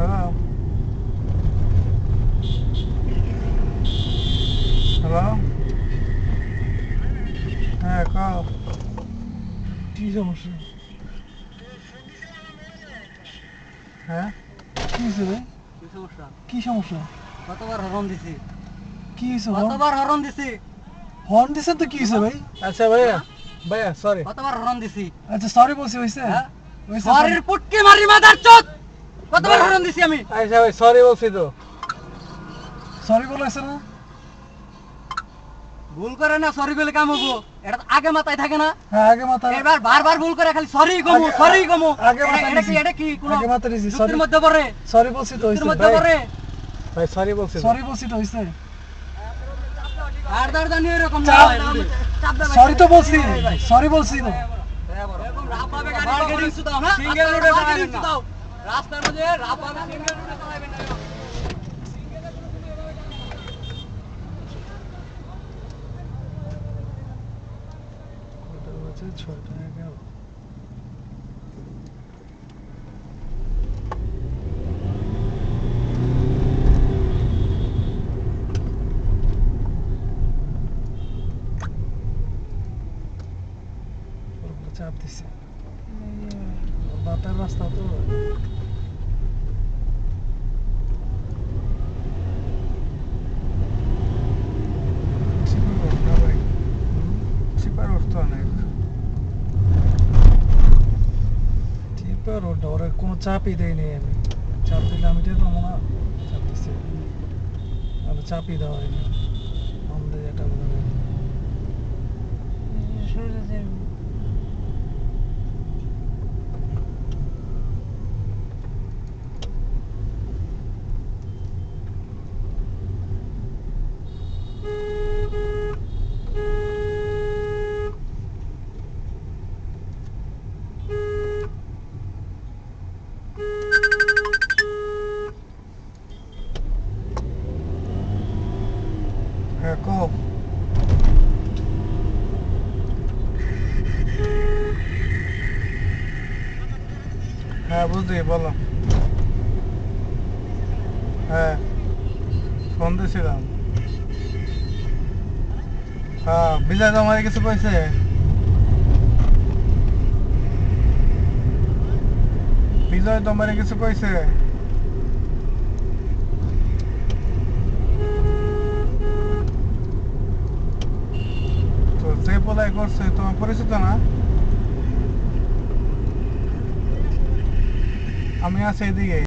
Hello hello হ্যাঁ কও কি সমস্যা হ্যাঁ কি হয়েছে ভাই কি সমস্যা কি সমস্যা কতবার হরন দিছি। কি হয়েছে কতবার হরন দিছি। হর্ন দিছেন তো কি হয়েছে ভাই? আচ্ছা ভাইয়া ভাইয়া সরি কতবার হরন দিছি। আচ্ছা সরি বলছি হয়েছে হ্যাঁ? শরীর পুটকি মারি মাদার চোদ কতবার হরন দিছি আমি। আচ্ছা ভাই সরি বলছি তো। সরি বলেছে না? ভুল করে না সরি বলে কাম হব। এটা আগে মাথায় থাকে না। হ্যাঁ আগে মাথা এবার বারবার ভুল করে খালি সরি গমু সরি গমু আগে মাথা এটা কি এটা কি? কোন আগে মাথা নিছি, যুক্তির sorry। মধ্যে পড়ে। সরি বলছি তো হয়েছে মধ্যে পড়ে। ভাই সরি বলছি সরি বলছি তো হয়েছে আর দার দানি এরকম না। সরি তো বলছি। সরি বলছি তো। এরকম গাড়ি পাবলিক সুদাও না? সিঙ্গেল রোডে না। রাস্তার মধ্যে রাফাবে সিঙ্গেল রোডে চালাবেন না কটা ছয়টা এগারো। চাপ দিছে বাটার রাস্তা তো। চিপা রোড অনেক। চিপা রোড ওরা, কোনো চাপই দেয়নি আমি। চাপ দিলে আমি দিয়ে পাবো না। চাপ দিচ্ছে আমি চাপই দেওয়া হয়নি আমাদের এটা বলে না। হ্যাঁ বুঝলি, বলো। হ্যাঁ ফোন দিয়েছিলাম হ্যাঁ বিজয় তোমার কিছু কইছে? বিজয় তোমার কিছু কইছে? তো যে পোলাই করছে, তোমার পরিচিত না? আমি আছি এদিকে